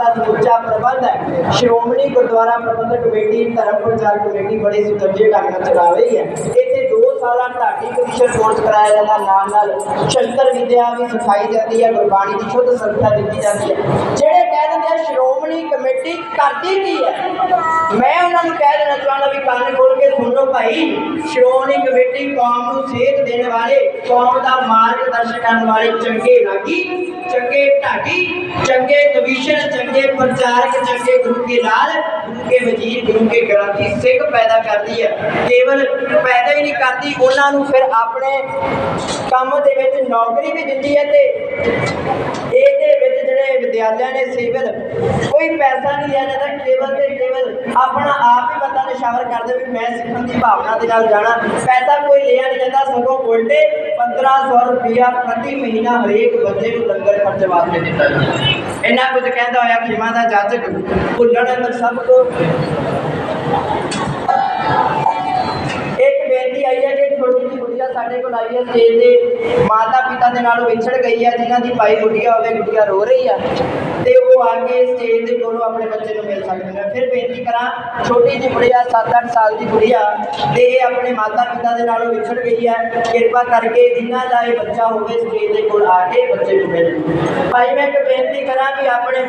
ਦਾ ਸਮੁੱਚਾ ਪ੍ਰਬੰਧ ਹੈ। ਸ਼੍ਰੋਮਣੀ ਗੁਰਦੁਆਰਾ ਪ੍ਰਬੰਧਕ ਕਮੇਟੀ, ਧਰਮ ਪ੍ਰਚਾਰ ਕਮੇਟੀ ਬੜੇ ਸੁਚੱਜੇ ਢੰਗ ਨਾਲ ਚਲਾ ਰਹੀ ਹੈ। ਇੱਥੇ 2 ਸਾਲਾਂ ਢਾਡੀ ਕਮਿਸ਼ਨ ਕੋਰਸ ਕਰਾਇਆ ਜਾਂਦਾ। ਨਾਲ ਨਾਲ ਸ਼ੰਕਰ ਵਿਦਿਆ ਵੀ ਸਿਖਾਈ ਜਾਂਦੀ ਹੈ, ਗੁਰਬਾਣੀ ਦੀ ਸ਼ੁੱਧ ਸੰਸਥਾ ਦਿੱਤੀ ਜਾਂਦੀ ਹੈ। ਜਿਹੜੇ ਕਹਿ ਦਿੰਦੇ ਆ ਸ਼੍ਰੋਮਣੀ ਕਮੇਟੀ ਕਰਦੀ ਕੀ ਹੈ? ਮੈਂ ਉਹਨਾਂ ਨੂੰ ਕਹਿ ਦੇਣਾ ਚਾਹੁੰਦਾ ਵੀ ਕਾਨੂੰਨ ਖੋਲ ਭਾਈ। ਸ਼੍ਰੋਮਣੀ ਕਮੇਟੀ ਕੌਮ ਨੂੰ ਸੇਧ ਦੇਣ ਵਾਲੇ, ਕੌਮ ਦਾ ਮਾਰਗਦਰਸ਼ਨ ਕਰਨ ਵਾਲੇ ਚੰਗੇ ਰਾਗੀ, ਚੰਗੇ ਢਾਡੀ, ਚੰਗੇ ਕਮਿਸ਼ਨ, ਚੰਗੇ ਪ੍ਰਚਾਰਕ, ਚੰਗੇ ਗੁਰੂ ਕੇ ਲਾਲ, ਗੁਰੂ ਕੇ ਵਜ਼ੀਰ, ਗੁਰੂ ਕੇ ਗ੍ਰੰਥੀ ਸਿੱਖ ਪੈਦਾ ਕਰਦੀ ਹੈ। ਕੇਵਲ ਪੈਦਾ ਹੀ ਨਹੀਂ ਕਰਦੀ, ਉਹਨਾਂ ਨੂੰ ਫਿਰ ਆਪਣੇ ਕੰਮ ਦੇ ਵਿੱਚ ਨੌਕਰੀ ਵੀ ਦਿੰਦੀ ਹੈ ਤੇ ਇਹਦੇ ਵਿੱਚ ਜਿਹੜੇ ਵਿਦਿਆਲਿਆਂ ਨੇ ਸਿਵਲ, ਕੋਈ ਪੈਸਾ ਨਹੀਂ ਲਿਆ ਜਾਂਦਾ ਕੇਵਲ ਤੇ ਕੇਵਲ ਆਪਣਾ ਕਰਦੇ ਵੀ ਮੈਂ ਸਿੱਖਣ ਦੀ ਭਾਵਨਾ ਦੇ ਨਾਲ ਜਾਣਾ। ਪੈਸਾ ਕੋਈ ਲਿਆ ਨਹੀਂ ਜਾਂਦਾ, ਸਗੋਂ ਉਲਟੇ 1500 ਰੁਪਇਆ ਪ੍ਰਤੀ ਮਹੀਨਾ ਹਰੇਕ ਬੰਦੇ ਨੂੰ ਲੰਗਰ ਖਰਚ ਵਾਸਤੇ ਦਿੱਤਾ ਜਾਂਦਾ ਇੰਨਾ ਕੁਝ ਕਹਿੰਦਾ ਹੋਇਆ ਖਿਮਾ ਦਾ ਜਾਜਕ ਭੁੱਲਣ ਸਭ ਕੋ ਸਾਡੇ ਕੋਲ ਆਈ ਹੈ ਸਟੇਜ ਦੇ ਮਾਤਾ ਪਿਤਾ ਦੇ ਨਾਲ ਵਿਛੜ ਗਈ ਹੈ, ਜਿਨ੍ਹਾਂ ਦੀ ਭਾਈ ਗੁੜੀਆ ਹੋਵੇ ਗੁੜੀਆ ਰੋ ਰਹੀ ਆ। ਤੇ ਉਹ ਆ ਕੇ ਸਟੇਜ ਦੇ ਕੋਲੋਂ ਆਪਣੇ ਬੱਚੇ ਨੂੰ ਮਿਲ ਸਕਦੇ ਨੇ। ਫਿਰ ਬੇਨਤੀ ਕਰਾਂ, ਛੋਟੀ ਜਿਹੀ ਗੁੜੀਆ 7-8 ਸਾਲ ਦੀ ਗੁੜੀਆ ਤੇ ਇਹ ਆਪਣੇ ਮਾਤਾ ਪਿਤਾ ਦੇ ਨਾਲੋਂ ਵਿਛੜ ਗਈ ਹੈ। ਕਿਰਪਾ ਕਰਕੇ ਜਿਨ੍ਹਾਂ ਦਾ ਇਹ ਬੱਚਾ ਹੋਵੇ, ਸਟੇਜ ਦੇ ਕੋਲ ਆ ਕੇ ਬੱਚੇ ਨੂੰ ਮਿਲ। ਭਾਈ, ਮੈਂ ਇੱਕ ਬੇਨਤੀ ਕਰਾਂ ਕਿ ਆਪਣੇ